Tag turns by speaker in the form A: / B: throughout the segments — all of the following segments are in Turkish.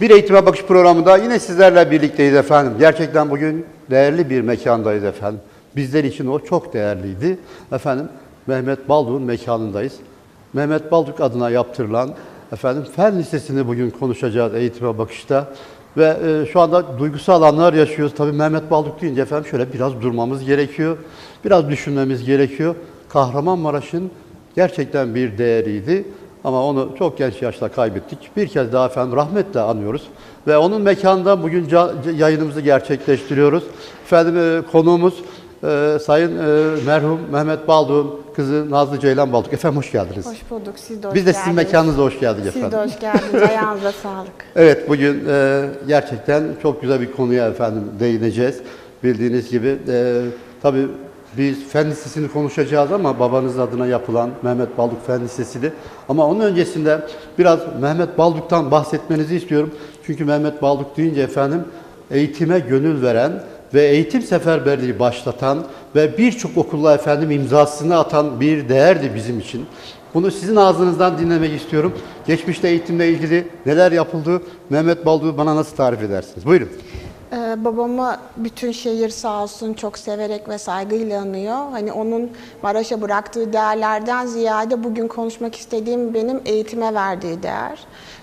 A: Bir Eğitime Bakış programında yine sizlerle birlikteyiz efendim. Gerçekten bugün değerli bir mekandayız efendim. Bizler için o çok değerliydi. Efendim Mehmet Balduk'un mekanındayız. Mehmet Balduk adına yaptırılan efendim Fen Lisesi'ni bugün konuşacağız Eğitime Bakış'ta. Ve e, şu anda duygusal anlar yaşıyoruz. Tabii Mehmet Balduk deyince efendim şöyle biraz durmamız gerekiyor. Biraz düşünmemiz gerekiyor. Kahramanmaraş'ın gerçekten bir değeriydi. Ama onu çok genç yaşta kaybettik. Bir kez daha efendim rahmetle anıyoruz. Ve onun mekanında bugün yayınımızı gerçekleştiriyoruz. Efendim e, konuğumuz e, Sayın e, merhum Mehmet Balduk'un kızı Nazlı Ceylan Balduk. Efendim hoş geldiniz.
B: Hoş bulduk. Siz de hoş
A: Biz de sizin
B: geldiniz.
A: mekanınıza hoş geldik
B: Siz
A: efendim.
B: de hoş geldiniz. Ayağınıza sağlık.
A: Evet bugün e, gerçekten çok güzel bir konuya efendim değineceğiz. Bildiğiniz gibi e, tabii biz Fen Lisesi'ni konuşacağız ama babanız adına yapılan Mehmet Balduk Fen Lisesi'ni. Ama onun öncesinde biraz Mehmet Balduk'tan bahsetmenizi istiyorum. Çünkü Mehmet Balduk deyince efendim eğitime gönül veren ve eğitim seferberliği başlatan ve birçok okulla efendim imzasını atan bir değerdi bizim için. Bunu sizin ağzınızdan dinlemek istiyorum. Geçmişte eğitimle ilgili neler yapıldı? Mehmet Balduk'u bana nasıl tarif edersiniz? Buyurun.
B: Ee, babamı bütün şehir sağ olsun çok severek ve saygıyla anıyor. Hani onun Maraş'a bıraktığı değerlerden ziyade bugün konuşmak istediğim benim eğitime verdiği değer.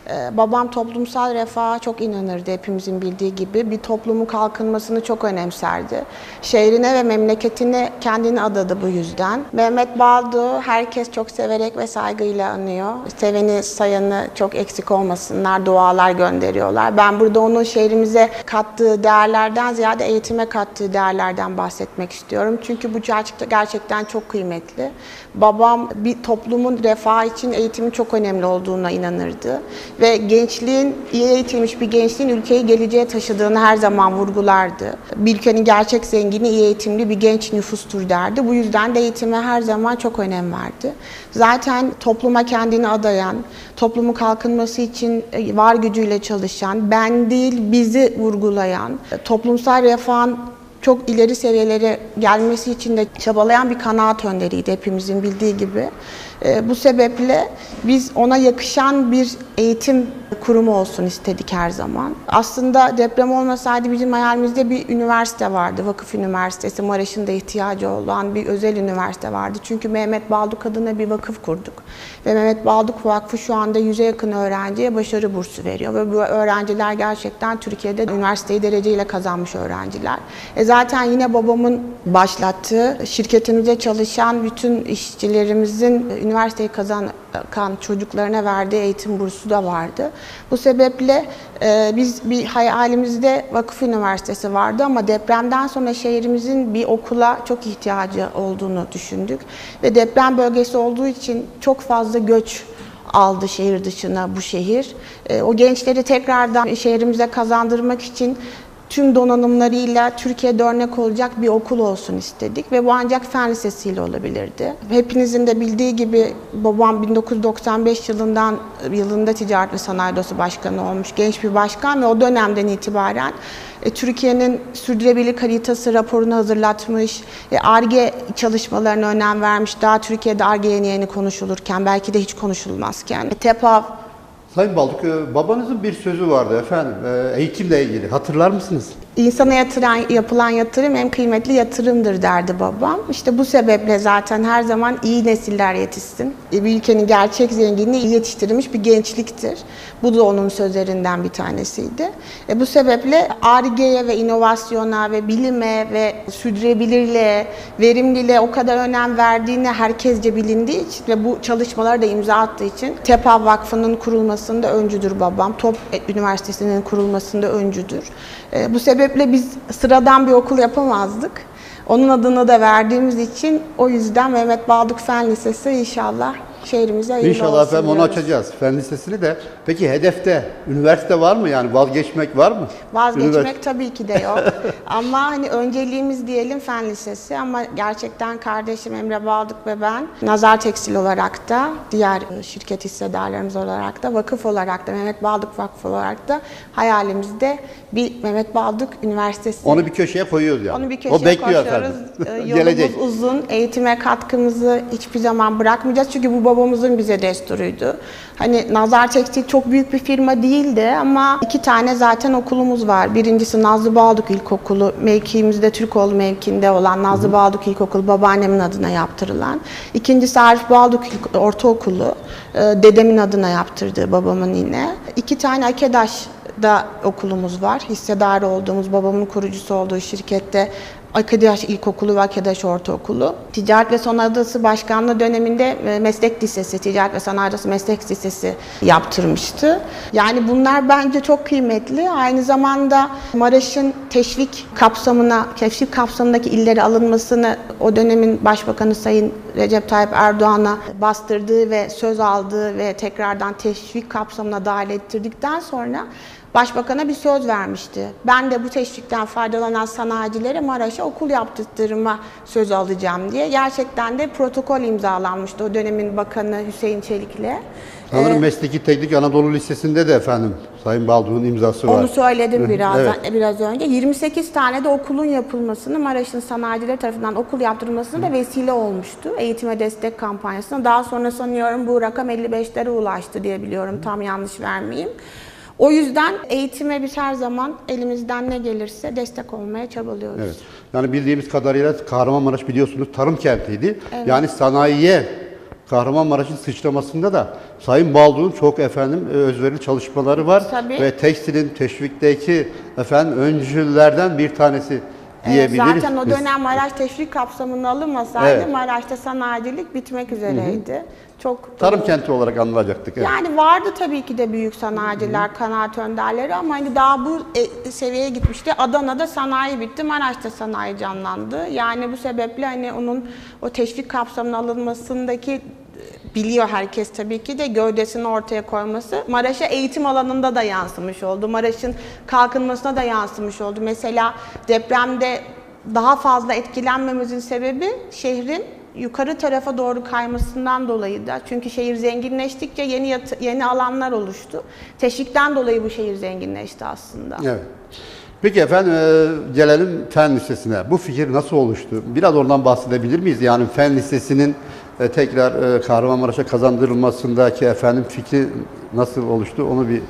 B: Ee, babam toplumsal refaha çok inanırdı hepimizin bildiği gibi. Bir toplumun kalkınmasını çok önemserdi. Şehrine ve memleketine kendini adadı bu yüzden. Mehmet Baldu herkes çok severek ve saygıyla anıyor. Seveni sayanı çok eksik olmasınlar, dualar gönderiyorlar. Ben burada onun şehrimize kattığı değerlerden ziyade eğitime kattığı değerlerden bahsetmek istiyorum. Çünkü bu gerçekten, gerçekten çok kıymetli. Babam bir toplumun refahı için eğitimin çok önemli olduğuna inanırdı. Ve gençliğin, iyi eğitilmiş bir gençliğin ülkeyi geleceğe taşıdığını her zaman vurgulardı. Bir ülkenin gerçek zengini, iyi eğitimli bir genç nüfustur derdi. Bu yüzden de eğitime her zaman çok önem verdi. Zaten topluma kendini adayan, toplumun kalkınması için e, var gücüyle çalışan, ben değil bizi vurgulayan, e, toplumsal refahın çok ileri seviyelere gelmesi için de çabalayan bir kanaat önderiydi hepimizin bildiği gibi. E, bu sebeple biz ona yakışan bir eğitim kurumu olsun istedik her zaman. Aslında deprem olmasaydı bizim hayalimizde bir üniversite vardı. Vakıf Üniversitesi, Maraş'ın da ihtiyacı olan bir özel üniversite vardı. Çünkü Mehmet Balduk adına bir vakıf kurduk. Ve Mehmet Balduk Vakfı şu anda yüze yakın öğrenciye başarı bursu veriyor. Ve bu öğrenciler gerçekten Türkiye'de üniversiteyi dereceyle kazanmış öğrenciler. E zaten yine babamın başlattığı şirketimize çalışan bütün işçilerimizin üniversiteyi kazanan çocuklarına verdiği eğitim bursu da vardı. Bu sebeple e, biz bir hayalimizde vakıf üniversitesi vardı ama depremden sonra şehrimizin bir okula çok ihtiyacı olduğunu düşündük. Ve deprem bölgesi olduğu için çok fazla göç aldı şehir dışına bu şehir. E, o gençleri tekrardan şehrimize kazandırmak için tüm donanımlarıyla Türkiye'de örnek olacak bir okul olsun istedik ve bu ancak fen lisesiyle olabilirdi. Hepinizin de bildiği gibi babam 1995 yılından yılında Ticaret ve Sanayi Odası Başkanı olmuş genç bir başkan ve o dönemden itibaren e, Türkiye'nin sürdürülebilirlik haritası raporunu hazırlatmış, e, ARGE çalışmalarına önem vermiş. Daha Türkiye'de ARGE yeni yeni konuşulurken, belki de hiç konuşulmazken. E, TEPAV
A: Sayın Balduk, e, babanızın bir sözü vardı efendim e, eğitimle ilgili. Hatırlar mısınız?
B: İnsana yatıran, yapılan yatırım en kıymetli yatırımdır derdi babam. İşte bu sebeple zaten her zaman iyi nesiller yetişsin. E, Bir ülkenin gerçek zenginliği iyi yetiştirilmiş bir gençliktir. Bu da onun sözlerinden bir tanesiydi. E, bu sebeple ARGE'ye ve inovasyona ve bilime ve sürdürülebilirliğe, verimliliğe o kadar önem verdiğini herkesce bilindiği için ve bu çalışmalara da imza attığı için TEPA Vakfı'nın kurulmasında öncüdür babam. Top Üniversitesi'nin kurulmasında öncüdür. E, bu sebeple biz sıradan bir okul yapamazdık. Onun adını da verdiğimiz için o yüzden Mehmet Balduk Fen Lisesi inşallah şehrimize hayırlı
A: İnşallah
B: olsun
A: efendim onu
B: diyoruz.
A: açacağız. Fen Lisesi'ni de. Peki hedefte üniversite var mı yani vazgeçmek var mı?
B: Vazgeçmek
A: Üniversite-
B: tabii ki de yok. ama hani önceliğimiz diyelim fen lisesi ama gerçekten kardeşim Emre Baldık ve ben Nazar Tekstil olarak da diğer e, şirket hissedarlarımız olarak da vakıf olarak da Mehmet Baldık Vakfı olarak da hayalimizde bir Mehmet Baldık Üniversitesi
A: Onu bir köşeye koyuyoruz yani.
B: Onu bir köşeye
A: o bekliyor
B: koşuyoruz.
A: efendim.
B: Ee, Yolumuz
A: Gelecek.
B: uzun. Eğitime katkımızı hiçbir zaman bırakmayacağız. Çünkü bu babamızın bize desturuydu. Hani Nazar Tekstil çok büyük bir firma değildi ama iki tane zaten okulumuz var. Birincisi Nazlı Bağduk İlkokulu, mevkiimizde Türkoğlu mevkiinde olan Nazlı Bağduk İlkokulu babaannemin adına yaptırılan. İkincisi Arif Bağduk Ortaokulu, e, dedemin adına yaptırdığı babamın yine. İki tane Akedaş da okulumuz var. Hissedarı olduğumuz, babamın kurucusu olduğu şirkette Akadaş İlkokulu ve Akadaş Ortaokulu. Ticaret ve Sanayi Odası Başkanlığı döneminde e, Meslek Lisesi, Ticaret ve Sanayi Odası Meslek Lisesi yaptırmıştı. Yani bunlar bence çok kıymetli. Aynı zamanda Maraş'ın teşvik kapsamına, teşvik kapsamındaki illeri alınmasını o dönemin Başbakanı Sayın Recep Tayyip Erdoğan'a bastırdığı ve söz aldığı ve tekrardan teşvik kapsamına dahil ettirdikten sonra Başbakan'a bir söz vermişti. Ben de bu teşvikten faydalanan sanayicilere Maraş'a okul yaptırtırma söz alacağım diye. Gerçekten de protokol imzalanmıştı o dönemin bakanı Hüseyin Çelik'le.
A: Sanırım Mesleki Teknik Anadolu Lisesi'nde de efendim Sayın Baldur'un imzası var.
B: Onu söyledim biraz
A: Evet.
B: biraz önce. 28 tane de okulun yapılmasını, Maraş'ın sanayicileri tarafından okul yaptırılmasına da vesile olmuştu. Eğitime destek kampanyasına. Daha sonra sanıyorum bu rakam 55'lere ulaştı diye biliyorum. Tam yanlış vermeyeyim. O yüzden eğitime biz her zaman elimizden ne gelirse destek olmaya çabalıyoruz.
A: Evet. Yani bildiğimiz kadarıyla Kahramanmaraş biliyorsunuz tarım kentiydi. Yani sanayiye Kahramanmaraş'ın sıçramasında da Sayın Baldur'un çok efendim e, özverili çalışmaları var
B: Tabii.
A: ve tekstilin teşvikteki efendim öncülerden bir tanesi
B: Evet,
A: diyebiliriz.
B: zaten o dönem Maraş teşvik kapsamına alınmasaydı
A: Evet.
B: Maraş'ta sanayicilik bitmek üzereydi. Çok
A: Tarım kenti olarak anılacaktık. Evet.
B: Yani vardı tabii ki de büyük sanayiciler, kanaat önderleri ama hani daha bu e, seviyeye gitmişti. Adana'da sanayi bitti, Maraş'ta sanayi canlandı. Yani bu sebeple hani onun o teşvik kapsamına alınmasındaki e, biliyor herkes tabii ki de gövdesini ortaya koyması Maraş'a eğitim alanında da yansımış oldu. Maraş'ın kalkınmasına da yansımış oldu. Mesela depremde daha fazla etkilenmemizin sebebi şehrin yukarı tarafa doğru kaymasından dolayı da çünkü şehir zenginleştikçe yeni yatı- yeni alanlar oluştu. Teşvikten dolayı bu şehir zenginleşti aslında.
A: Evet. Peki efendim e, gelelim Fen Lisesi'ne. Bu fikir nasıl oluştu? Biraz oradan bahsedebilir miyiz? Yani Fen Lisesi'nin e, tekrar e, Kahramanmaraş'a kazandırılmasındaki efendim fikri nasıl oluştu? Onu bir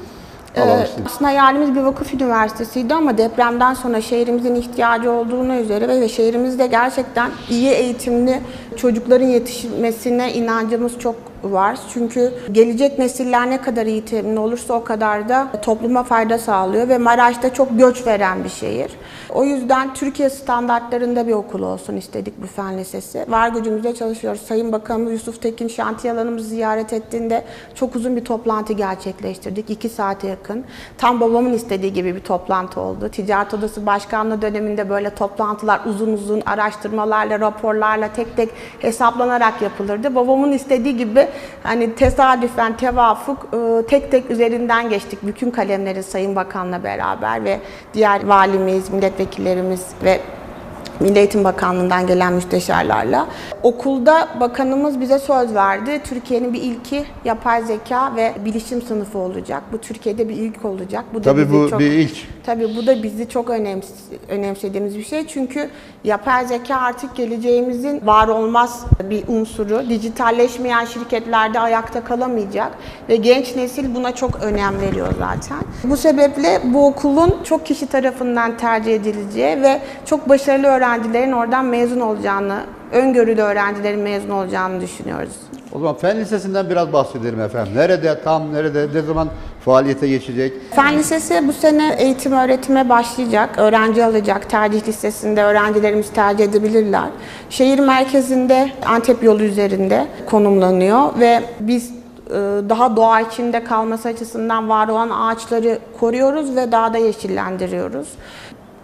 B: Ee, aslında hayalimiz bir vakıf üniversitesiydi ama depremden sonra şehrimizin ihtiyacı olduğuna üzere ve şehrimizde gerçekten iyi eğitimli çocukların yetişmesine inancımız çok var. Çünkü gelecek nesiller ne kadar eğitimli olursa o kadar da topluma fayda sağlıyor ve Maraş'ta çok göç veren bir şehir. O yüzden Türkiye standartlarında bir okul olsun istedik bu fen lisesi. Var gücümüzle çalışıyoruz. Sayın Bakanımız Yusuf Tekin şantiye alanımızı ziyaret ettiğinde çok uzun bir toplantı gerçekleştirdik. iki saate yakın. Tam babamın istediği gibi bir toplantı oldu. Ticaret Odası Başkanlığı döneminde böyle toplantılar uzun uzun araştırmalarla, raporlarla tek tek hesaplanarak yapılırdı. Babamın istediği gibi hani tesadüfen, tevafuk e, tek tek üzerinden geçtik. Bütün kalemleri Sayın Bakan'la beraber ve diğer valimiz, milletvekillerimiz ve Milli Eğitim Bakanlığı'ndan gelen müsteşarlarla. Okulda bakanımız bize söz verdi. Türkiye'nin bir ilki yapay zeka ve bilişim sınıfı olacak. Bu Türkiye'de bir ilk olacak. Bu da
A: Tabii bu
B: çok...
A: bir ilk.
B: Tabii bu da bizi çok önems önemsediğimiz bir şey. Çünkü yapay zeka artık geleceğimizin var olmaz bir unsuru. Dijitalleşmeyen şirketlerde ayakta kalamayacak ve genç nesil buna çok önem veriyor zaten. Bu sebeple bu okulun çok kişi tarafından tercih edileceği ve çok başarılı öğrencilerin oradan mezun olacağını, öngörülü öğrencilerin mezun olacağını düşünüyoruz.
A: O zaman Fen Lisesi'nden biraz bahsedelim efendim. Nerede, tam nerede, ne zaman faaliyete geçecek?
B: Fen Lisesi bu sene eğitim öğretime başlayacak. Öğrenci alacak. Tercih listesinde öğrencilerimiz tercih edebilirler. Şehir merkezinde Antep yolu üzerinde konumlanıyor ve biz e, daha doğa içinde kalması açısından var olan ağaçları koruyoruz ve daha da yeşillendiriyoruz.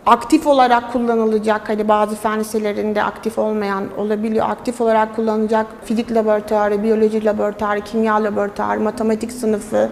B: Aktif olarak kullanılacak, hani bazı fen liselerinde aktif olmayan olabiliyor. Aktif olarak kullanılacak fizik laboratuvarı, biyoloji laboratuvarı, kimya laboratuvarı, matematik sınıfı,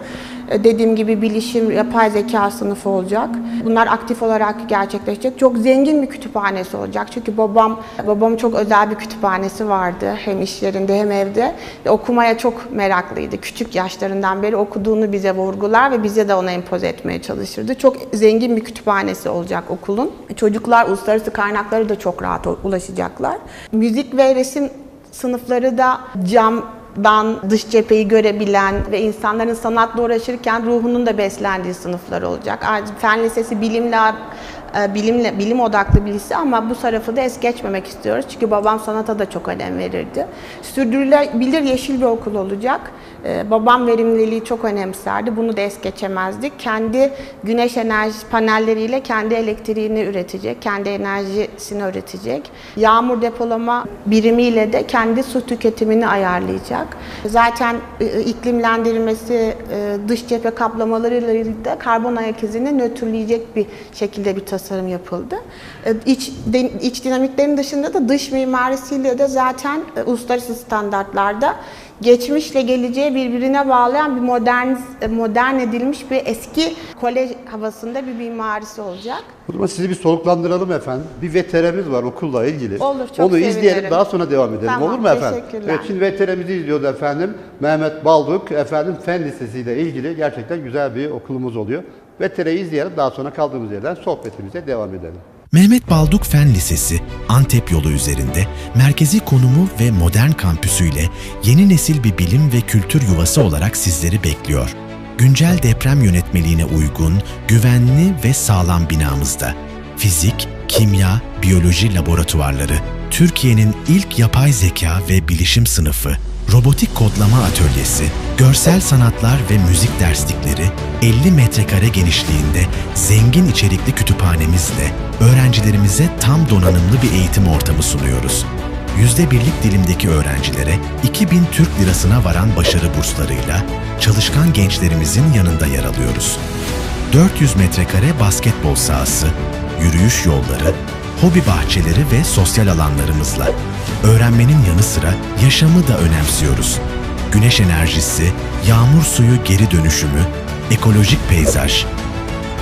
B: dediğim gibi bilişim, yapay zeka sınıfı olacak. Bunlar aktif olarak gerçekleşecek. Çok zengin bir kütüphanesi olacak. Çünkü babam, babamın çok özel bir kütüphanesi vardı. Hem iş yerinde hem evde. Ve okumaya çok meraklıydı. Küçük yaşlarından beri okuduğunu bize vurgular ve bize de ona empoze etmeye çalışırdı. Çok zengin bir kütüphanesi olacak okulun. Çocuklar uluslararası kaynakları da çok rahat ulaşacaklar. Müzik ve resim sınıfları da cam sanattan dış cepheyi görebilen ve insanların sanatla uğraşırken ruhunun da beslendiği sınıflar olacak. Fen Lisesi bilimle bilimle bilim odaklı bir lise ama bu tarafı da es geçmemek istiyoruz. Çünkü babam sanata da çok önem verirdi. Sürdürülebilir yeşil bir okul olacak. E, Babam verimliliği çok önemserdi. Bunu da es geçemezdik. Kendi güneş enerji panelleriyle kendi elektriğini üretecek, kendi enerjisini üretecek. Yağmur depolama birimiyle de kendi su tüketimini ayarlayacak. Zaten e, iklimlendirilmesi, e, dış cephe kaplamalarıyla da karbon ayak izini nötrleyecek bir şekilde bir tasarım yapıldı. E, İç, iç dinamiklerin dışında da dış mimarisiyle de zaten e, uluslararası standartlarda geçmişle geleceği birbirine bağlayan bir modern modern edilmiş bir eski kolej havasında bir mimarisi olacak.
A: O zaman sizi bir soluklandıralım efendim. Bir veterimiz var okulla ilgili.
B: Olur, çok
A: Onu izleyelim
B: sevinirim.
A: daha sonra devam edelim.
B: Tamam,
A: Olur mu efendim?
B: teşekkürler.
A: Evet şimdi veterimizi izliyoruz efendim. Mehmet Balduk efendim Fen Lisesi ile ilgili gerçekten güzel bir okulumuz oluyor. Vetereyi izleyelim daha sonra kaldığımız yerden sohbetimize devam edelim.
C: Mehmet Balduk Fen Lisesi, Antep yolu üzerinde merkezi konumu ve modern kampüsüyle yeni nesil bir bilim ve kültür yuvası olarak sizleri bekliyor. Güncel deprem yönetmeliğine uygun, güvenli ve sağlam binamızda. Fizik, kimya, biyoloji laboratuvarları, Türkiye'nin ilk yapay zeka ve bilişim sınıfı, robotik kodlama atölyesi, görsel sanatlar ve müzik derslikleri, 50 metrekare genişliğinde zengin içerikli kütüphanemizle öğrencilerimize tam donanımlı bir eğitim ortamı sunuyoruz. Yüzde birlik dilimdeki öğrencilere 2000 Türk lirasına varan başarı burslarıyla çalışkan gençlerimizin yanında yer alıyoruz. 400 metrekare basketbol sahası, yürüyüş yolları, hobi bahçeleri ve sosyal alanlarımızla öğrenmenin yanı sıra yaşamı da önemsiyoruz. Güneş enerjisi, yağmur suyu geri dönüşümü, ekolojik peyzaj,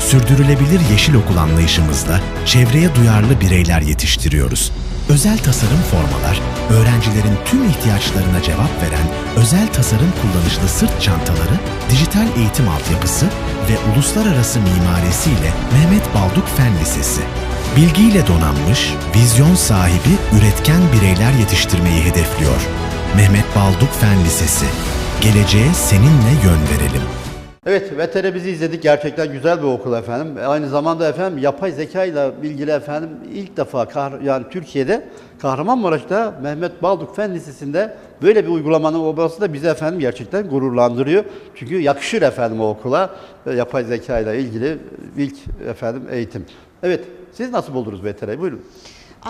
C: sürdürülebilir yeşil okul anlayışımızla çevreye duyarlı bireyler yetiştiriyoruz. Özel tasarım formalar, öğrencilerin tüm ihtiyaçlarına cevap veren özel tasarım kullanışlı sırt çantaları, dijital eğitim altyapısı ve uluslararası mimarisiyle Mehmet Balduk Fen Lisesi. Bilgiyle donanmış, vizyon sahibi, üretken bireyler yetiştirmeyi hedefliyor. Mehmet Balduk Fen Lisesi. Geleceğe seninle yön verelim.
A: Evet, veterimizi izledik. Gerçekten güzel bir okul efendim. Aynı zamanda efendim yapay zeka ile ilgili efendim ilk defa kah- yani Türkiye'de Kahramanmaraş'ta Mehmet Balduk Fen Lisesi'nde böyle bir uygulamanın olması da bizi efendim gerçekten gururlandırıyor. Çünkü yakışır efendim o okula e, yapay zeka ile ilgili ilk efendim eğitim. Evet, siz nasıl buldunuz VTR'yi? Buyurun.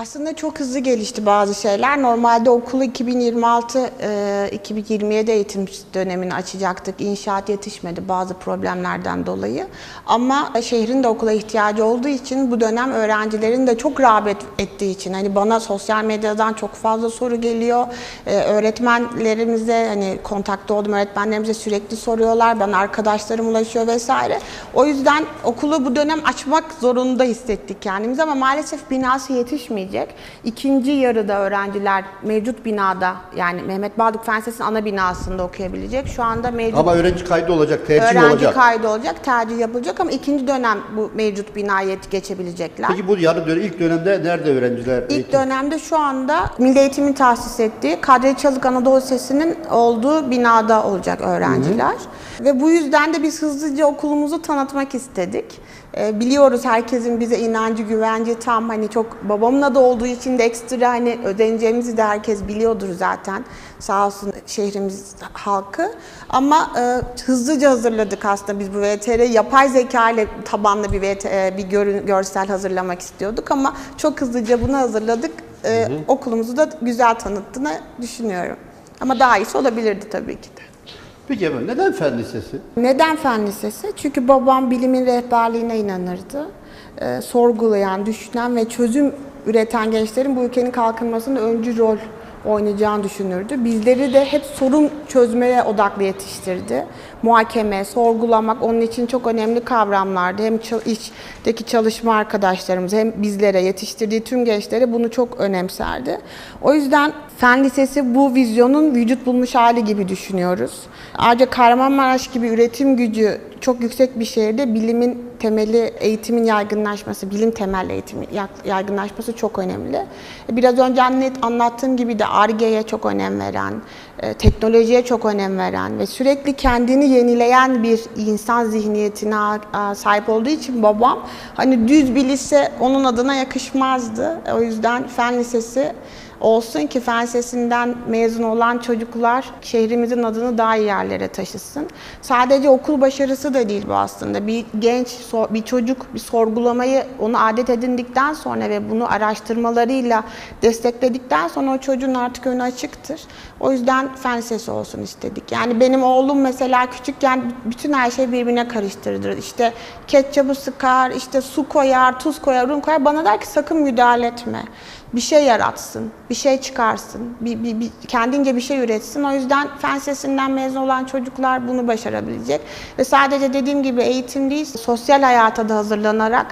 B: Aslında çok hızlı gelişti bazı şeyler. Normalde okulu 2026 e, 2027 eğitim dönemini açacaktık. İnşaat yetişmedi bazı problemlerden dolayı. Ama şehrin de okula ihtiyacı olduğu için bu dönem öğrencilerin de çok rağbet ettiği için hani bana sosyal medyadan çok fazla soru geliyor. E, öğretmenlerimize hani kontakta olduğum öğretmenlerimize sürekli soruyorlar. Bana arkadaşlarım ulaşıyor vesaire. O yüzden okulu bu dönem açmak zorunda hissettik kendimizi ama maalesef binası yetişmeyecek. İkinci yarıda öğrenciler mevcut binada yani Mehmet Balduk Fen Lisesi'nin ana binasında okuyabilecek. Şu anda mevcut
A: Ama öğrenci kaydı olacak, tercih
B: öğrenci
A: olacak.
B: kaydı olacak, tercih yapılacak ama ikinci dönem bu mevcut binaya geçebilecekler.
A: Peki bu yarı dönem, ilk dönemde nerede öğrenciler
B: İlk
A: eğitim?
B: dönemde şu anda Milli Eğitim'in tahsis ettiği Kadri Çalık Anadolu Lisesi'nin olduğu binada olacak öğrenciler. Ve bu yüzden de biz hızlıca okulumuzu tanıtmak istedik. Ee, biliyoruz herkesin bize inancı, güvence tam hani çok babamın adı olduğu için de ekstra hani ödeneceğimizi de herkes biliyordur zaten. Sağ olsun şehrimiz halkı. Ama e, hızlıca hazırladık aslında biz bu VTR. Yapay zeka ile tabanlı bir VT, e, bir görün- görsel hazırlamak istiyorduk ama çok hızlıca bunu hazırladık. E, okulumuzu da güzel tanıttığını düşünüyorum. Ama daha iyisi olabilirdi tabii ki de.
A: Peki efendim neden fen lisesi?
B: Neden fen lisesi? Çünkü babam bilimin rehberliğine inanırdı. Ee, sorgulayan, düşünen ve çözüm üreten gençlerin bu ülkenin kalkınmasında öncü rol oynayacağını düşünürdü. Bizleri de hep sorun çözmeye odaklı yetiştirdi. Muhakeme, sorgulamak onun için çok önemli kavramlardı. Hem işteki çalışma arkadaşlarımız hem bizlere yetiştirdiği tüm gençlere bunu çok önemserdi. O yüzden Fen Lisesi bu vizyonun vücut bulmuş hali gibi düşünüyoruz. Ayrıca Kahramanmaraş gibi üretim gücü çok yüksek bir şehirde bilimin temeli, eğitimin yaygınlaşması, bilim temelli eğitimin yaygınlaşması çok önemli. Biraz önce anlat- anlattığım gibi de ARGE'ye çok önem veren, e, teknolojiye çok önem veren ve sürekli kendini yenileyen bir insan zihniyetine sahip olduğu için babam hani düz bir lise onun adına yakışmazdı. O yüzden fen lisesi olsun ki fen lisesinden mezun olan çocuklar şehrimizin adını daha iyi yerlere taşısın. Sadece okul başarısı da değil bu aslında. Bir genç, bir çocuk bir sorgulamayı onu adet edindikten sonra ve bunu araştırmalarıyla destekledikten sonra o çocuğun artık önü açıktır. O yüzden fen lisesi olsun istedik. Yani benim oğlum mesela küçükken bütün her şeyi birbirine karıştırır. İşte ketçabı sıkar, işte su koyar, tuz koyar, un koyar. Bana der ki sakın müdahale etme bir şey yaratsın, bir şey çıkarsın, bir, bir, bir- kendince bir şey üretsin. O yüzden fen lisesinden mezun olan çocuklar bunu başarabilecek. Ve sadece dediğim gibi eğitim değil, sosyal hayata da hazırlanarak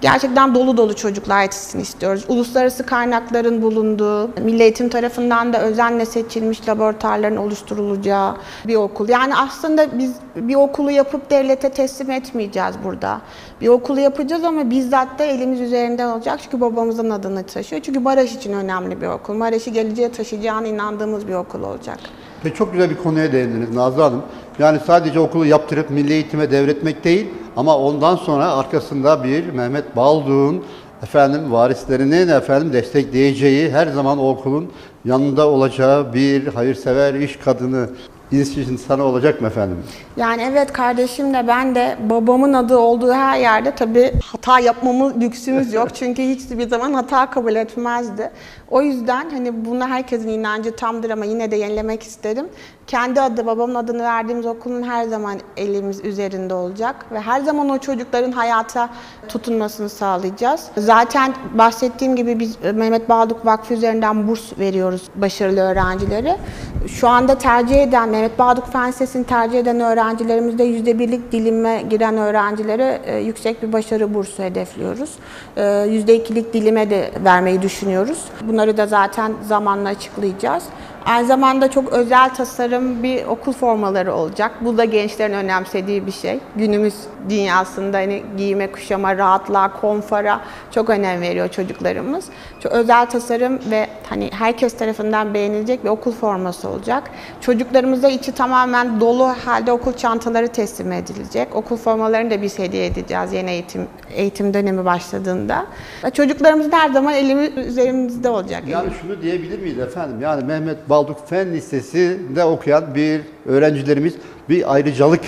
B: gerçekten dolu dolu çocuklar yetişsin istiyoruz. Uluslararası kaynakların bulunduğu, Milli Eğitim tarafından da özenle seçilmiş laboratuvarların oluşturulacağı bir okul. Yani aslında biz bir okulu yapıp devlete teslim etmeyeceğiz burada. Bir okulu yapacağız ama bizzat da elimiz üzerinden olacak. Çünkü babamızın adını taşıyor. Çünkü Maraş için önemli bir okul. Maraş'ı geleceğe taşıyacağına inandığımız bir okul olacak.
A: Ve çok güzel bir konuya değindiniz Nazlı Hanım. Yani sadece okulu yaptırıp milli eğitime devretmek değil ama ondan sonra arkasında bir Mehmet Balduk'un efendim varislerinin efendim destekleyeceği her zaman o okulun yanında olacağı bir hayırsever iş kadını iş insanı olacak mı efendim?
B: Yani evet kardeşim de ben de babamın adı olduğu her yerde tabii hata yapmamız lüksümüz yok. Çünkü hiçbir zaman hata kabul etmezdi. O yüzden hani buna herkesin inancı tamdır ama yine de yenilemek isterim. Kendi adı, babamın adını verdiğimiz okulun her zaman elimiz üzerinde olacak ve her zaman o çocukların hayata tutunmasını sağlayacağız. Zaten bahsettiğim gibi biz Mehmet Balduk Vakfı üzerinden burs veriyoruz başarılı öğrencilere. Şu anda tercih eden, Mehmet Balduk Fen Lisesi'ni tercih eden öğrencilerimizde yüzde birlik dilime giren öğrencilere e, yüksek bir başarı bursu hedefliyoruz. E, Yüzde ikilik dilime de vermeyi düşünüyoruz. Bunları da zaten zamanla açıklayacağız. Aynı zamanda çok özel tasarım bir okul formaları olacak. Bu da gençlerin önemsediği bir şey. Günümüz dünyasında hani giyime, kuşama, rahatlığa, konfora çok önem veriyor çocuklarımız. Çok özel tasarım ve hani herkes tarafından beğenilecek bir okul forması olacak. Çocuklarımıza içi tamamen dolu halde okul çantaları teslim edilecek. Okul formalarını da biz hediye edeceğiz yeni eğitim eğitim dönemi başladığında. Ve Çocuklarımızın her zaman elimiz üzerimizde olacak.
A: Yani şunu diyebilir miyiz efendim? Yani Mehmet Balduk Fen Lisesi'nde okuyan bir öğrencilerimiz bir ayrıcalık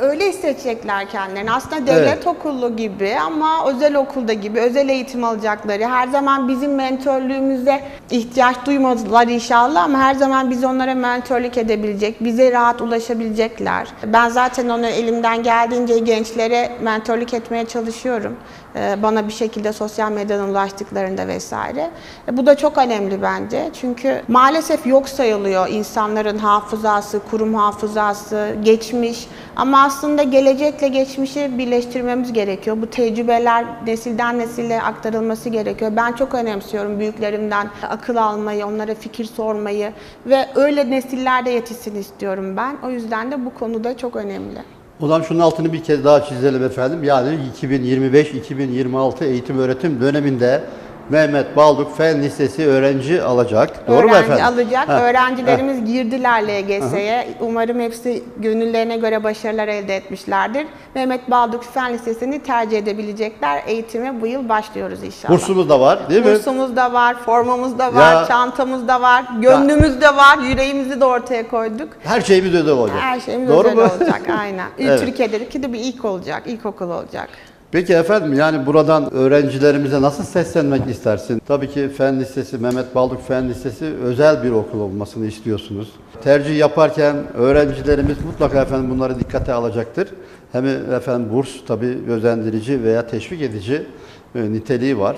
B: Öyle hissedecekler kendilerini. Aslında devlet
A: Evet.
B: okulu gibi ama özel okulda gibi özel eğitim alacakları. Her zaman bizim mentörlüğümüze ihtiyaç duymadılar inşallah ama her zaman biz onlara mentörlük edebilecek, bize rahat ulaşabilecekler. Ben zaten onu elimden geldiğince gençlere mentörlük etmeye çalışıyorum. Ee, Bana bir şekilde sosyal medyadan ulaştıklarında vesaire. E, Bu da çok önemli bence. Çünkü maalesef yok sayılıyor insanların hafızası, kurum hafızası, geçmiş. Ama aslında gelecekle geçmişi birleştirmemiz gerekiyor. Bu tecrübeler nesilden nesile aktarılması gerekiyor. Ben çok önemsiyorum büyüklerimden akıl almayı, onlara fikir sormayı ve öyle nesillerde yetişsin istiyorum ben. O yüzden de bu konuda çok önemli.
A: O zaman şunun altını bir kez daha çizelim efendim. Yani 2025-2026 eğitim öğretim döneminde Mehmet Balduk Fen Lisesi öğrenci alacak. Doğru mu
B: Öğrenci
A: efendim?
B: alacak.
A: Ha,
B: Öğrencilerimiz girdiler LGS'ye. Umarım hepsi gönüllerine göre başarılar elde etmişlerdir. Mehmet Balduk Fen Lisesi'ni tercih edebilecekler. Eğitime bu yıl başlıyoruz inşallah.
A: Bursumuz da var değil mi?
B: Bursumuz da var, formamız da var,
A: Ya-
B: çantamız da var, gönlümüz de var, yüreğimizi de ortaya koyduk.
A: Her şeyimiz özel olacak.
B: Her şeyimiz
A: Doğru
B: özel
A: mu?
B: olacak aynen.
A: Evet.
B: Türkiye'deki de bir ilk olacak, ilkokul olacak.
A: Peki efendim yani buradan öğrencilerimize nasıl seslenmek istersin? Tabii ki Fen Lisesi, Mehmet Balduk Fen Lisesi özel bir okul olmasını istiyorsunuz. Tercih yaparken öğrencilerimiz mutlaka efendim bunları dikkate alacaktır. Hem efendim burs tabii özendirici veya teşvik edici e, niteliği var.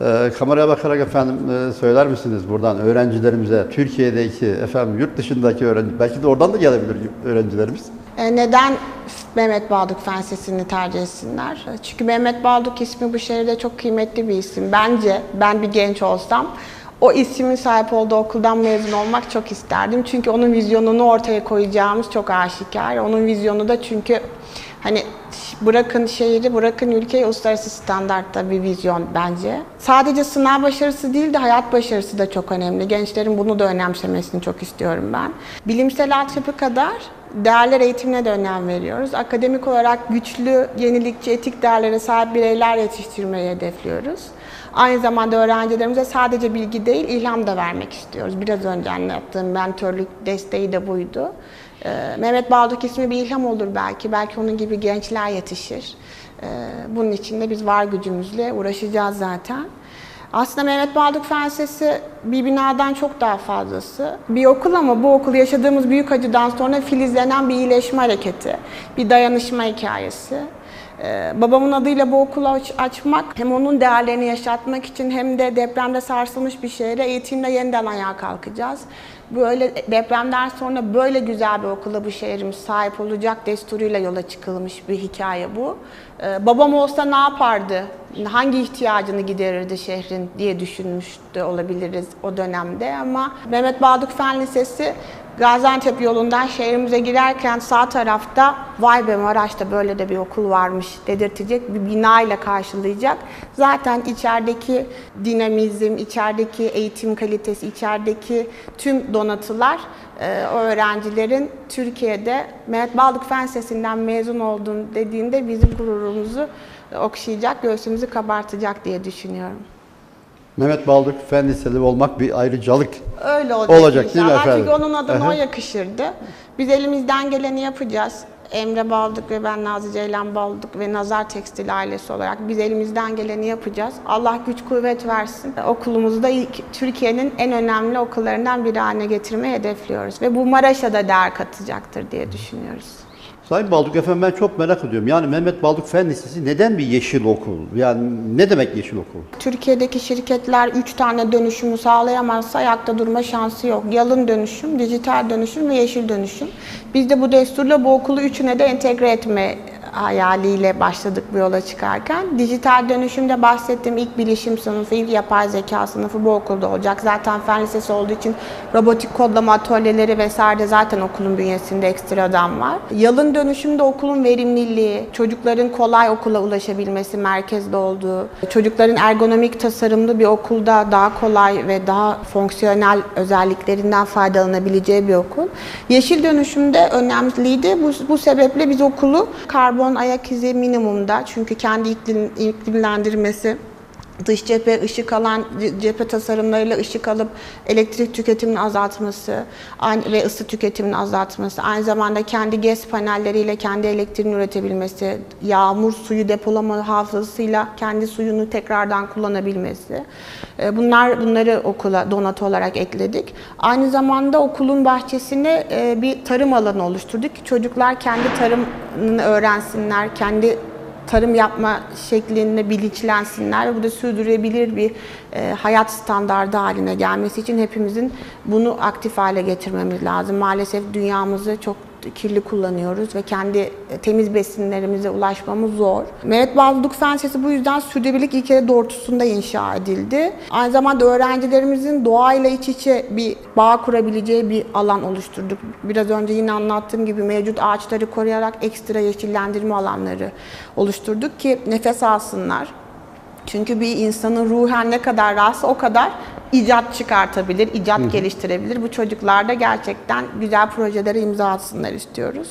A: E, kameraya bakarak efendim e, söyler misiniz buradan öğrencilerimize, Türkiye'deki efendim yurt dışındaki öğrenci, belki de oradan da gelebilir öğrencilerimiz.
B: E, Neden Mehmet Balduk Fen Lisesi'ni tercih etsinler? Çünkü Mehmet Balduk ismi bu şehirde çok kıymetli bir isim. Bence ben bir genç olsam o ismin sahip olduğu okuldan mezun olmak çok isterdim. Çünkü onun vizyonunu ortaya koyacağımız çok aşikar. Onun vizyonu da çünkü hani bırakın şehri, bırakın ülkeyi uluslararası standartta bir vizyon bence. Sadece sınav başarısı değil de hayat başarısı da çok önemli. Gençlerin bunu da önemsemesini çok istiyorum ben. Bilimsel altyapı kadar değerler eğitimine de önem veriyoruz. Akademik olarak güçlü, yenilikçi, etik değerlere sahip bireyler yetiştirmeyi hedefliyoruz. Aynı zamanda öğrencilerimize sadece bilgi değil, ilham da vermek istiyoruz. Biraz önce anlattığım mentörlük desteği de buydu. Ee, Mehmet Bağduk ismi bir ilham olur belki. Belki onun gibi gençler yetişir. Ee, bunun için de biz var gücümüzle uğraşacağız zaten. Aslında Mehmet Bağduk Fen Lisesi bir binadan çok daha fazlası. Bir okul ama bu okul yaşadığımız büyük acıdan sonra filizlenen bir iyileşme hareketi, bir dayanışma hikayesi. Ee, babamın adıyla bu okulu aç- açmak hem onun değerlerini yaşatmak için hem de depremde sarsılmış bir şehre eğitimle yeniden ayağa kalkacağız. Böyle depremden sonra böyle güzel bir okula bu şehrimiz sahip olacak desturuyla yola çıkılmış bir hikaye bu. Ee, babam olsa ne yapardı? Hangi ihtiyacını giderirdi şehrin diye düşünmüş de olabiliriz o dönemde ama Mehmet Bağduk Fen Lisesi Gaziantep yolundan şehrimize girerken sağ tarafta vay be Maraş'ta böyle de bir okul varmış dedirtecek bir bina ile karşılayacak. Zaten içerideki dinamizm, içerideki eğitim kalitesi, içerideki tüm donatılar e, o öğrencilerin Türkiye'de Mehmet Baldık Fen Lisesi'nden mezun oldun dediğinde bizim gururumuzu okşayacak, göğsümüzü kabartacak diye düşünüyorum.
A: Mehmet Baldık Fen Liseli olmak bir ayrıcalık.
B: Öyle olacak,
A: Olacak değil mi
B: inşallah.
A: efendim?
B: Çünkü onun adına
A: Aha.
B: o yakışırdı. Biz elimizden geleni yapacağız. Emre Baldık ve ben Nazlı Ceylan Baldık ve Nazar Tekstil ailesi olarak biz elimizden geleni yapacağız. Allah güç kuvvet versin. Okulumuzu da ilk Türkiye'nin en önemli okullarından biri haline getirmeyi hedefliyoruz. Ve bu Maraş'a da değer katacaktır diye düşünüyoruz.
A: Sayın Baldık efendim ben çok merak ediyorum. Yani Mehmet Baldık Fen Lisesi neden bir yeşil okul? Yani ne demek yeşil okul?
B: Türkiye'deki şirketler 3 tane dönüşümü sağlayamazsa ayakta durma şansı yok. Yalın dönüşüm, dijital dönüşüm ve yeşil dönüşüm. Biz de bu desturla bu okulu üçüne de entegre etme hayaliyle başladık bu yola çıkarken. Dijital dönüşümde bahsettiğim ilk bilişim sınıfı, ilk yapay zeka sınıfı bu okulda olacak. Zaten fen lisesi olduğu için robotik kodlama atölyeleri vesaire de zaten okulun bünyesinde ekstradan var. Yalın dönüşümde okulun verimliliği, çocukların kolay okula ulaşabilmesi merkezde olduğu, çocukların ergonomik tasarımlı bir okulda daha kolay ve daha fonksiyonel özelliklerinden faydalanabileceği bir okul. Yeşil dönüşümde önemliydi. Bu, bu sebeple biz okulu karbon ayak izi minimumda çünkü kendi iklim, iklimlendirmesi dış cephe ışık alan cephe tasarımlarıyla ışık alıp elektrik tüketimini azaltması ve ısı tüketimini azaltması, aynı zamanda kendi GES panelleriyle kendi elektriğini üretebilmesi, yağmur suyu depolama hafızasıyla kendi suyunu tekrardan kullanabilmesi. E, Bunlar bunları okula donatı olarak ekledik. Aynı zamanda okulun bahçesine e, bir tarım alanı oluşturduk çocuklar kendi tarımını öğrensinler, kendi tarım yapma şeklinde bilinçlensinler ve bu da sürdürülebilir bir e, hayat standardı haline gelmesi için hepimizin bunu aktif hale getirmemiz lazım. Maalesef dünyamızı çok kirli kullanıyoruz ve kendi e, temiz besinlerimize ulaşmamız zor. Mehmet Bağlılık Fen bu yüzden sürdürülebilirlik ilkeleri doğrultusunda inşa edildi. Aynı zamanda öğrencilerimizin doğayla iç içe bir bağ kurabileceği bir alan oluşturduk. Biraz önce yine anlattığım gibi mevcut ağaçları koruyarak ekstra yeşillendirme alanları oluşturduk ki nefes alsınlar. Çünkü bir insanın ruhen ne kadar rahatsa o kadar icat çıkartabilir, icat geliştirebilir. Bu çocuklar da gerçekten güzel projelere imza atsınlar istiyoruz.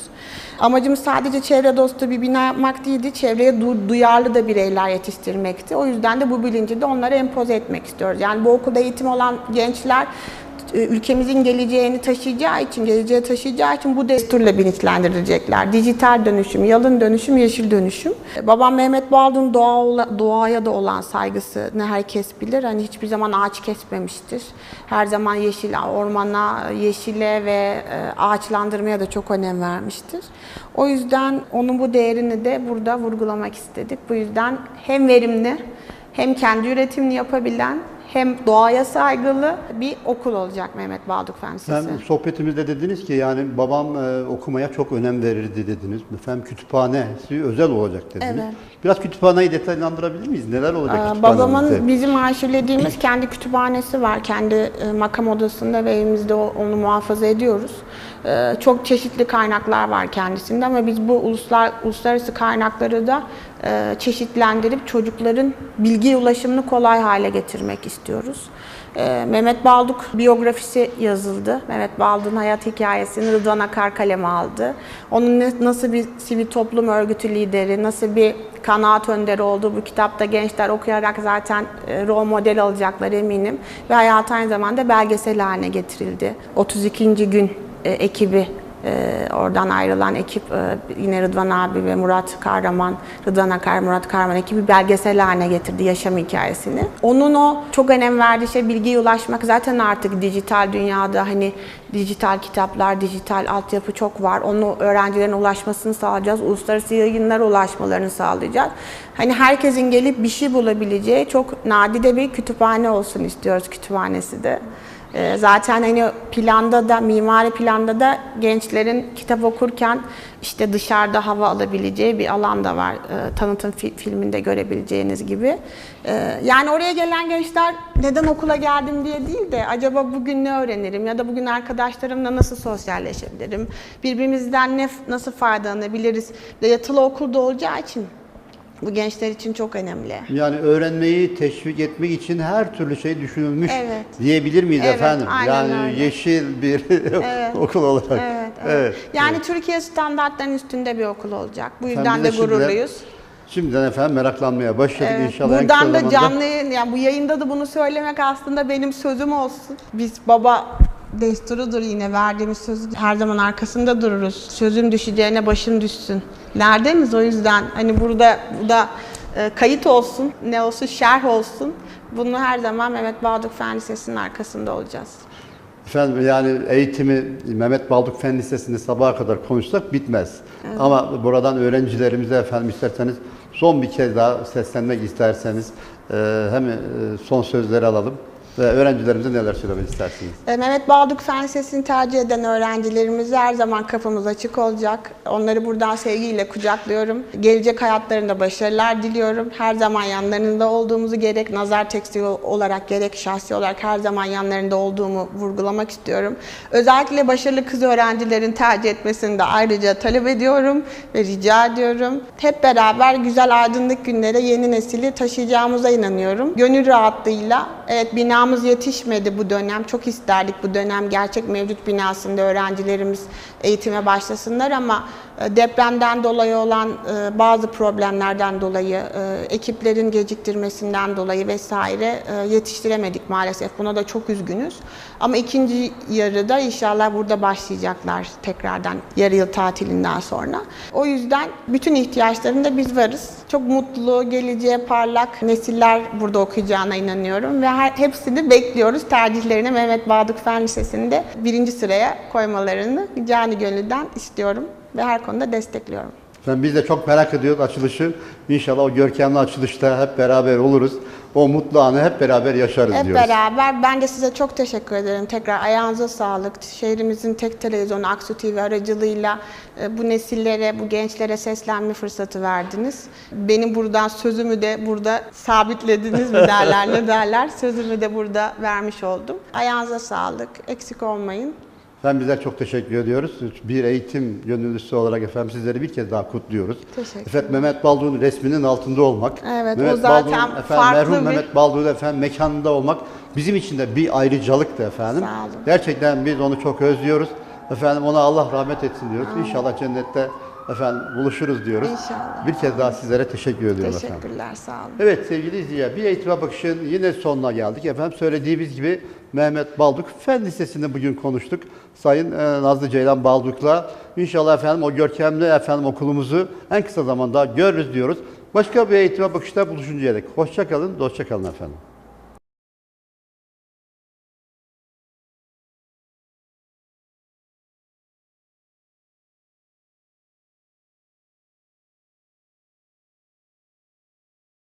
B: Amacımız sadece çevre dostu bir bina yapmak değildi, çevreye du- duyarlı da bireyler yetiştirmekti. O yüzden de bu bilinci de onlara empoze etmek istiyoruz. Yani bu okulda eğitim olan gençler ülkemizin geleceğini taşıyacağı için, geleceğe taşıyacağı için bu desturla bilinçlendirilecekler. Dijital dönüşüm, yalın dönüşüm, yeşil dönüşüm. E, Babam Mehmet Baldun doğa, doğaya da olan saygısı ne herkes bilir. Hani hiçbir zaman ağaç kesmemiştir. Her zaman yeşil ormana, yeşile ve e, ağaçlandırmaya da çok önem vermiştir. O yüzden onun bu değerini de burada vurgulamak istedik. Bu yüzden hem verimli hem kendi üretimini yapabilen hem doğaya saygılı bir okul olacak Mehmet Bağduk Fen Lisesi.
A: Hem sohbetimizde dediniz ki yani babam e, okumaya çok önem verirdi dediniz. Efendim kütüphanesi özel olacak dediniz.
B: Evet.
A: Biraz kütüphaneyi detaylandırabilir miyiz? Neler olacak
B: Ee? Babamın bizim arşivlediğimiz kendi kütüphanesi var. Kendi e, makam odasında ve evimizde onu muhafaza ediyoruz. Ee, çok çeşitli kaynaklar var kendisinde ama biz bu uluslar, uluslararası kaynakları da e, çeşitlendirip çocukların bilgi ulaşımını kolay hale getirmek istiyoruz. Ee, Mehmet Balduk biyografisi yazıldı. Mehmet Balduk'un hayat hikayesini Rıdvan Akar kaleme aldı. Onun nasıl bir sivil toplum örgütü lideri, nasıl bir kanaat önderi olduğu bu kitapta gençler okuyarak zaten e, rol model alacaklar eminim. Ve hayat aynı zamanda belgesel haline getirildi. 32. gün e, ekibi ee, oradan ayrılan ekip e, yine Rıdvan abi ve Murat Kahraman, Rıdvan Akar, Murat Kahraman ekibi belgesel haline getirdi yaşam hikayesini. Onun o çok önem verdiği şey bilgiye ulaşmak. Zaten artık dijital dünyada hani dijital kitaplar, dijital altyapı çok var. Onu öğrencilerin ulaşmasını sağlayacağız. Uluslararası yayınlara ulaşmalarını sağlayacağız. Hani herkesin gelip bir şey bulabileceği çok nadide bir kütüphane olsun istiyoruz kütüphanesi de. Ee, Zaten hani planda da, mimari planda da gençlerin kitap okurken işte dışarıda hava alabileceği bir alan da var. Ee, Tanıtım fi- filminde görebileceğiniz gibi. Ee, Yani oraya gelen gençler neden okula geldim diye değil de acaba bugün ne öğrenirim ya da bugün arkadaşlarımla nasıl sosyalleşebilirim? Birbirimizden ne, nasıl faydalanabiliriz? Ve yatılı okulda olacağı için bu gençler için çok önemli.
A: Yani öğrenmeyi teşvik etmek için her türlü şey düşünülmüş
B: Evet.
A: diyebilir miyiz
B: Evet,
A: efendim?
B: aynen
A: yani
B: öyle.
A: yeşil bir
B: Evet.
A: okul olarak.
B: Evet, evet. Yani Türkiye standartlarının üstünde bir okul olacak. Bu yüzden
A: Efendim,
B: de
A: biz şimdiden-
B: gururluyuz.
A: Şimdiden efendim meraklanmaya başladık
B: Evet,
A: inşallah.
B: Buradan da
A: zamanda-
B: canlı yani bu yayında da bunu söylemek aslında benim sözüm olsun. Biz baba desturudur yine verdiğimiz sözü her zaman arkasında dururuz. Sözüm düşeceğine başım düşsün. Neredeniz o yüzden hani burada bu da e, kayıt olsun, ne olsun şerh olsun. Bunu her zaman Mehmet Bağduk Fen Lisesi'nin arkasında olacağız.
A: Efendim yani eğitimi Mehmet Balduk Fen Lisesi'nde sabaha kadar konuşsak bitmez. Ama buradan öğrencilerimize efendim isterseniz son bir kez daha seslenmek isterseniz e, hem e, son sözleri alalım ve öğrencilerimize neler söylemek istersiniz?
B: E, Mehmet Bağduk Fen Lisesi'ni tercih eden öğrencilerimize her zaman kapımız açık olacak. Onları buradan sevgiyle kucaklıyorum. Gelecek hayatlarında başarılar diliyorum. Her zaman yanlarında olduğumuzu gerek nazar tekstili olarak gerek şahsi olarak her zaman yanlarında olduğumu vurgulamak istiyorum. Özellikle başarılı kız öğrencilerin tercih etmesini de ayrıca talep ediyorum ve rica ediyorum. Hep beraber güzel aydınlık günlere yeni nesili taşıyacağımıza inanıyorum. Gönül rahatlığıyla evet binamız yetişmedi bu dönem. Çok isterdik bu dönem gerçek mevcut binasında öğrencilerimiz eğitime başlasınlar ama depremden dolayı olan e, bazı problemlerden dolayı, e, ekiplerin geciktirmesinden dolayı vesaire e, yetiştiremedik maalesef. Buna da çok üzgünüz. Ama ikinci yarıda inşallah burada başlayacaklar tekrardan yarı yıl tatilinden sonra. O yüzden bütün ihtiyaçlarında biz varız. Çok mutlu, geleceğe parlak nesiller burada okuyacağına inanıyorum ve hepsini bekliyoruz. Tercihlerini Mehmet Bağdık Fen Lisesi'nde birinci sıraya koymalarını cani gönülden istiyorum ve her konuda destekliyorum.
A: Efendim biz de çok merak ediyoruz açılışı. İnşallah o görkemli açılışta hep beraber oluruz. O mutlu anı hep beraber yaşarız
B: Hep
A: diyoruz.
B: beraber. Ben de size çok teşekkür ederim. Tekrar ayağınıza sağlık. Şehrimizin tek televizyonu Aksu TV aracılığıyla e, bu nesillere, bu gençlere seslenme fırsatı verdiniz. Benim buradan sözümü de burada sabitlediniz mi derler ne derler. Sözümü de burada vermiş oldum. Ayağınıza sağlık. Eksik olmayın.
A: Efendim bizler çok teşekkür ediyoruz. Bir eğitim gönüllüsü olarak efendim sizleri bir kez daha kutluyoruz.
B: Teşekkür
A: Efendim Mehmet Baldur'un resminin altında olmak.
B: Evet, o
A: Mehmet
B: zaten
A: Baldur'un efendim,
B: farklı
A: merhum
B: bir-
A: Mehmet Baldur'un efendim mekanında olmak bizim için de bir ayrıcalıktı efendim.
B: Sağ olun.
A: Gerçekten biz onu çok özlüyoruz. Efendim ona Allah rahmet etsin diyoruz. İnşallah cennette efendim buluşuruz diyoruz.
B: İnşallah.
A: Bir kez daha sizlere teşekkür ediyoruz efendim.
B: Teşekkürler. Sağ olun.
A: Evet sevgili izleyiciler bir eğitime bakışın yine sonuna geldik. Efendim söylediğimiz gibi Mehmet Balduk Fen Lisesi'nde bugün konuştuk. Sayın e, Nazlı Ceylan Balduk'la. İnşallah efendim o görkemli efendim okulumuzu en kısa zamanda görürüz diyoruz. Başka bir eğitime bakışta buluşuncaya dek. Hoşça kalın, dostça kalın efendim.